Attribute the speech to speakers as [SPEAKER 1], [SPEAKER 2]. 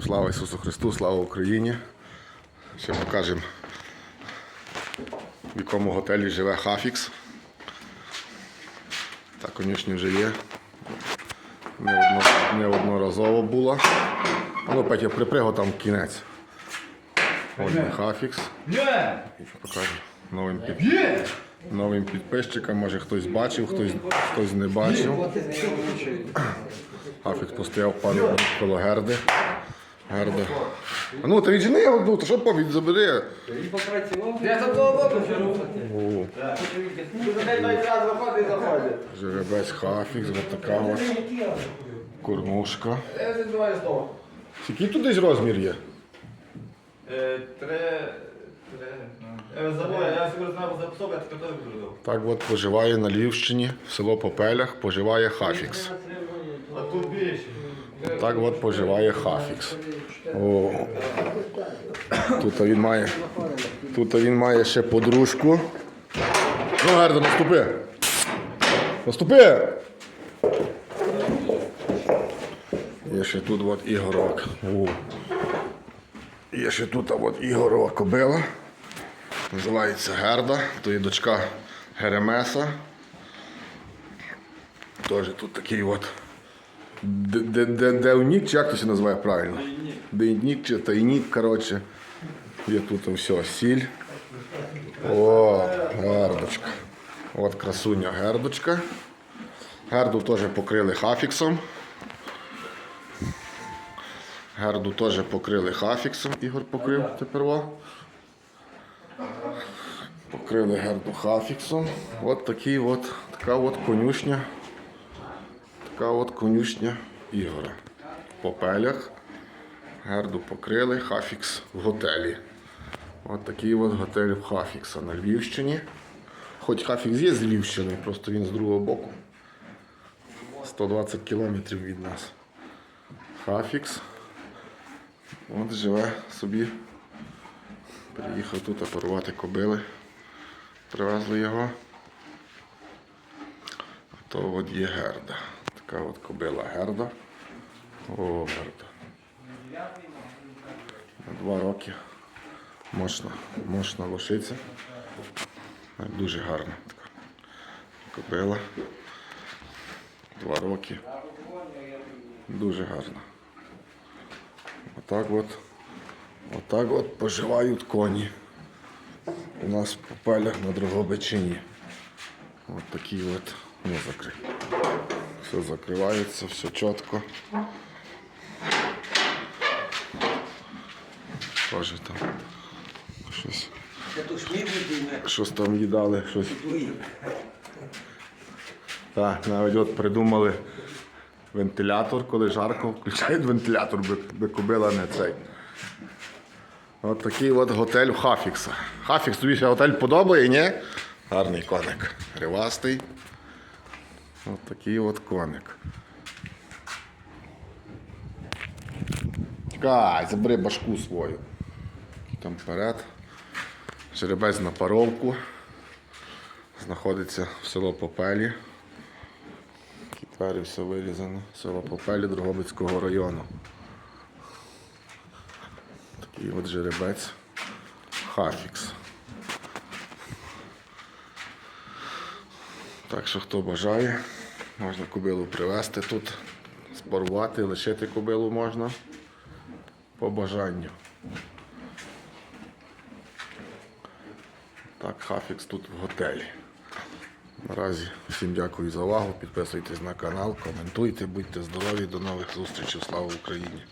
[SPEAKER 1] Всім слава Ісусу Христу, слава Україні. Ще покажемо, в якому готелі живе Хафікс. Так, конюшні вже є. Неодно, неодноразово було. А Ну, Петя, припряго там кінець. Ось де Хафікс. Покажу новим, під... Новим підписчикам. Може хтось бачив, хтось, хтось не бачив. Хафікс постояв пару коло Герди. Герда. А ну, ти віджени його, ну, то що повідь забери.
[SPEAKER 2] Я за того боку живу.
[SPEAKER 1] О, жеребець Хафікс, ось така от кормушка.
[SPEAKER 2] Я вже збиваю з.
[SPEAKER 1] Який тут десь розмір є?
[SPEAKER 2] Е, Три... Три... Я я собі знав за собі, я теж зробив.
[SPEAKER 1] Так от поживає на Львівщині, село Попелях, поживає Хафікс.
[SPEAKER 2] А тут більше.
[SPEAKER 1] Так от поживає Хафікс. О. Тут він має. Тут він має ще подружку. Ну, Герда, наступи. Наступи! Є ще тут от Ігорок. О. Є ще тут от Ігорова кобила. Називається Герда. То є дочка Геремеса. Теж тут такий от Д- д- д- Девнік, чи як то це називає правильно? Дейнік чи тайнік, коротше. Є тут все, сіль. О, гердочка. От красуня гердочка. Герду теж покрили хафіксом. Герду теж покрили хафіксом. Ігор покрив тепер. Покрили герду хафіксом. От такий от, така от конюшня. Така от конюшня Ігора. В попелях. Герду покрили, Хафікс в готелі. От такий от готель в Хафікса на Львівщині. Хоч Хафікс є з Львівщини, просто він з другого боку. 120 кілометрів від нас. Хафікс. От живе собі. Приїхав тут оперувати кобили. Привезли його. То от є герда. Така от кобила герда. О, герда. Два роки. Мощна, мощна лошиця. Дуже гарна така кобила. Два роки. Дуже гарна. Отак от. Отак от поживають коні. У нас в попелях на Дрогобичині. От такі от. Закрий. Все закривається, все чітко. Тоже там щось, щось там їдали, щось. Так, навіть от придумали вентилятор, коли жарко, включають вентилятор, би, би кобила не цей. От такий от готель Хафікса. Хафікс, тобі ще готель подобає, ні? Гарний коник. Ривастий. От такий от коник. Чекай, забери башку свою. Там вперед. Жеребець на паровку. Знаходиться в село Попелі. Двері все вирізано. Село Попелі Дрогобицького району. Такий от жеребець. Хафікс. Так що хто бажає, можна кобилу привезти тут, спарувати, лишити кобилу можна по бажанню. Так, Хафікс тут в готелі. Наразі всім дякую за увагу. Підписуйтесь на канал, коментуйте, будьте здорові, до нових зустрічей. Слава Україні!